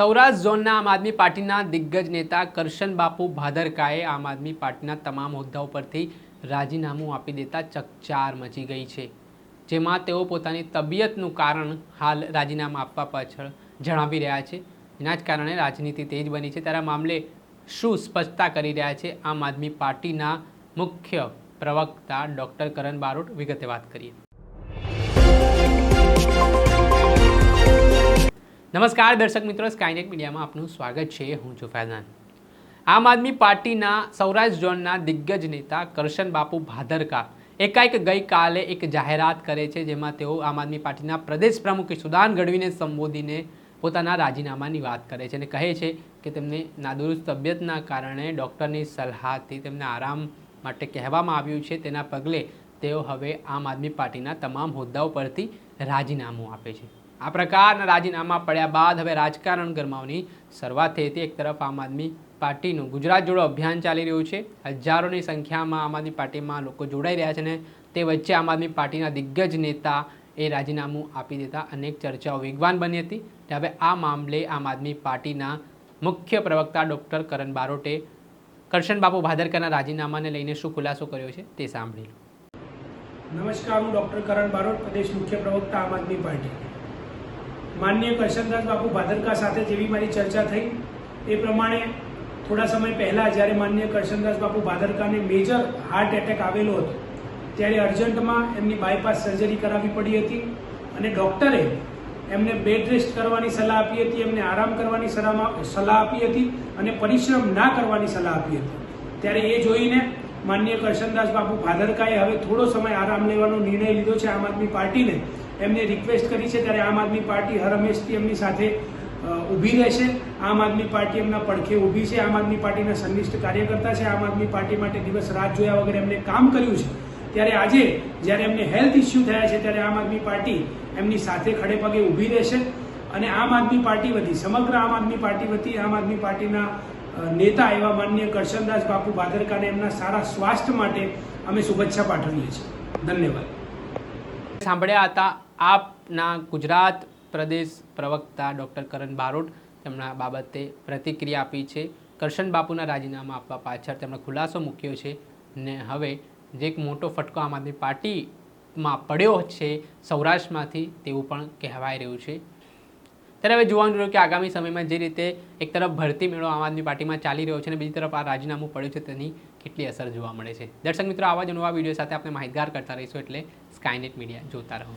સૌરાષ્ટ્ર ઝોનના આમ આદમી પાર્ટીના દિગ્ગજ નેતા કરશન બાપુ ભાદરકાએ આમ આદમી પાર્ટીના તમામ હોદ્દા પરથી રાજીનામું આપી દેતા ચકચાર મચી ગઈ છે. જેમાં તેઓ પોતાની તબિયતનું કારણ હાલ રાજીનામા આપવા પાછળ જણાવી રહ્યા છે. એના જ કારણે રાજનીતિ તેજ બની છે. ત્યારે મામલે શું સ્પષ્ટતા કરી રહ્યા છે? આમ આદમી પાર્ટીના મુખ્ય પ્રવક્તા ડૉક્ટર કરણ બારોટ વિગતે વાત કરીએ. નમસ્કાર દર્શક મિત્રો સ્કાયનેટ મીડિયામાં આપનું સ્વાગત છે. હું છું ફૈઝાન. આમ આદમી પાર્ટીના સૌરાષ્ટ્ર ઝોનના દિગ્ગજ નેતા કરશન બાપુ ભાદરકા એકાએક ગઈકાલે એક જાહેરાત કરે છે, જેમાં તેઓ આમ આદમી પાર્ટીના પ્રદેશ પ્રમુખ સુદાન ગઢવીને સંબોધીને પોતાના રાજીનામાની વાત કરે છે અને કહે છે કે તેમને નાદુરુસ્ત તબિયતના કારણે ડૉક્ટરની સલાહથી તેમને આરામ માટે કહેવામાં આવ્યું છે. તેના પગલે તેઓ હવે આમ આદમી પાર્ટીના તમામ હોદ્દાઓ પરથી રાજીનામું આપે છે. આ પ્રકારના રાજીનામા પડ્યા બાદ હવે રાજકારણ ગરમાવની શરૂઆત થઈ હતી. એક તરફ આમ આદમી પાર્ટીનું ગુજરાત જોડો અભિયાન ચાલી રહ્યું છે. હજારોની સંખ્યામાં આમ આદમી પાર્ટીમાં લોકો જોડાઈ રહ્યા છે અને તે વચ્ચે આમ આદમી પાર્ટીના દિગ્ગજ નેતા એ રાજીનામું આપી દેતા અનેક ચર્ચાઓ વેગવાન બની હતી. હવે આ મામલે આમ આદમી પાર્ટીના મુખ્ય પ્રવક્તા ડૉક્ટર કરણ બારોટે કરશન બાપુ ભાદરકરના રાજીનામાને લઈને શું ખુલાસો કર્યો છે તે સાંભળી નમસ્કાર, હું ડૉક્ટર કરણ બારોટ, પ્રદેશ મુખ્ય પ્રવક્તા આમ આદમી પાર્ટી. માનનીય કરશનદાસ બાપુ ભાદરકા સાથે જેવી મારી ચર્ચા થઈ. એ પ્રમાણે થોડા સમય પહેલાં જ્યારે માનનીય કરશનદાસ બાપુ ભાદરકાને મેજર હાર્ટ એટેક આવેલો હતો, ત્યારે અર્જન્ટમાં એમની બાયપાસ સર્જરી કરાવવી પડી હતી અને ડૉક્ટરે એમને બેડ રેસ્ટ કરવાની સલાહ આપી હતી, એમને આરામ કરવાની સલાહ આપી હતી અને પરિશ્રમ ના કરવાની સલાહ આપી હતી. ત્યારે એ જોઈને માનનીય કરશનદાસ બાપુ ભાદરકાએ હવે થોડો સમય આરામ લેવાનો નિર્ણય લીધો છે આમ આદમી પાર્ટીને. એમને રિક્વેસ્ટ કરી છે ત્યારે આમ આદમી પાર્ટી હર હંમેશથી એમની સાથે ઊભી રહેશે. આમ આદમી પાર્ટી એમના પડખે ઊભી છે. આમ આદમી પાર્ટીના સંનિષ્ઠ કાર્યકર્તા છે. આમ આદમી પાર્ટી માટે દિવસ રાત જોયા વગર એમને કામ કર્યું છે. ત્યારે આજે જ્યારે એમને હેલ્થ ઇસ્યુ થયા છે ત્યારે આમ આદમી પાર્ટી એમની સાથે ખડે પગે ઊભી રહેશે અને આમ આદમી પાર્ટી વતી, સમગ્ર આમ આદમી પાર્ટી વતી આમ આદમી પાર્ટીના નેતા એવા માનનીય કરશનદાસ બાપુ ભાદરકાને એમના સારા સ્વાસ્થ્ય માટે અમે શુભેચ્છા પાઠવીએ છીએ. ધન્યવાદ. સાંભળ્યા હતા આપના ગુજરાત પ્રદેશ પ્રવક્તા ડૉક્ટર કરણ બારોટ. તેમના બાબતે પ્રતિક્રિયા આપી છે. કરશન બાપુના રાજીનામા આપવા પાછળ તેમણે ખુલાસો મૂક્યો છે. ને હવે જે એક મોટો ફટકો આમ આદમી પાર્ટીમાં પડ્યો છે સૌરાષ્ટ્રમાંથી તેવું પણ કહેવાઈ રહ્યું છે. ત્યારે હવે જોવાનું રહ્યું કે આગામી સમયમાં જે રીતે એક તરફ ભરતી મેળો આમ આદમી પાર્ટીમાં ચાલી રહ્યો છે અને બીજી તરફ આ રાજીનામું પડ્યું છે તેની કેટલી અસર જોવા મળે છે. દર્શક મિત્રો, આવા જ નવા વીડિયો સાથે આપણે માહિતગાર કરતા રહીશું એટલે સ્કાયનેટ મીડિયા જોતા રહો.